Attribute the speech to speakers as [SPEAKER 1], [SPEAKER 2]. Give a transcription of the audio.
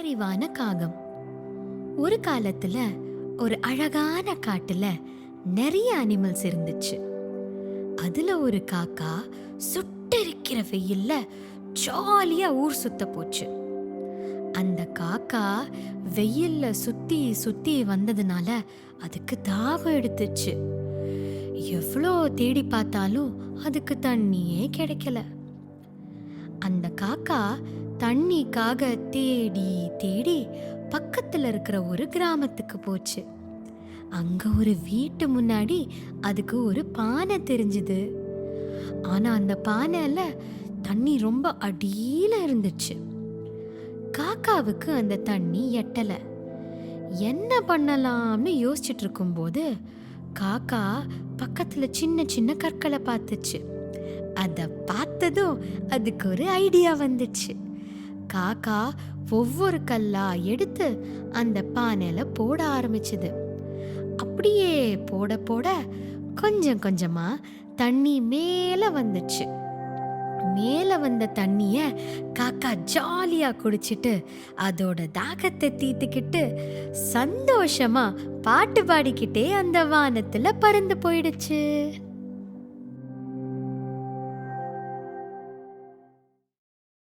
[SPEAKER 1] அறிவான காகம். ஒரு காலத்துல ஒரு அழகான காட்டுல நிறைய அனிமல்ஸ் இருந்துச்சு. அதுல ஒரு காக்கா சுட்டெரிக்கிற வெயில்ல ஜாலியா ஊர் சுத்த போச்சு. அந்த காக்கா வெயில்ல சுத்தி சுத்தி வந்ததுனால அதுக்கு தாவம் எடுத்துச்சு. எவ்வளோ தேடி பார்த்தாலும் அதுக்கு தண்ணியே கிடைக்கல. அந்த காக்கா தண்ணிக்காக தேடி தேடி பக்கத்தில் இருக்கிற ஒரு கிராமத்துக்கு போச்சு. அங்கே ஒரு வீட்டு முன்னாடி அதுக்கு ஒரு பானை தெரிஞ்சுது. ஆனால் அந்த பானையில் தண்ணி ரொம்ப அடியில் இருந்துச்சு. காக்காவுக்கு அந்த தண்ணி எட்டலை. என்ன பண்ணலாம்னு யோசிச்சுட்டு இருக்கும்போது காக்கா பக்கத்தில் சின்ன சின்ன கற்களை பார்த்துச்சு. அதை பார்த்ததும் அதுக்கு ஒரு ஐடியா வந்துச்சு. காக்கா ஒவ்வொரு கல்லா எடுத்து அந்த பானையில போட ஆரம்பிச்சது. அப்படியே போட போட கொஞ்சம் கொஞ்சமா தண்ணி மேல வந்துச்சு. மேல வந்த தண்ணிய காக்கா ஜாலியா குடிச்சிட்டு அதோட தாகத்தை தீத்துக்கிட்டு சந்தோஷமா பாட்டு பாடிக்கிட்டே அந்த வானத்துல பறந்து போயிடுச்சு.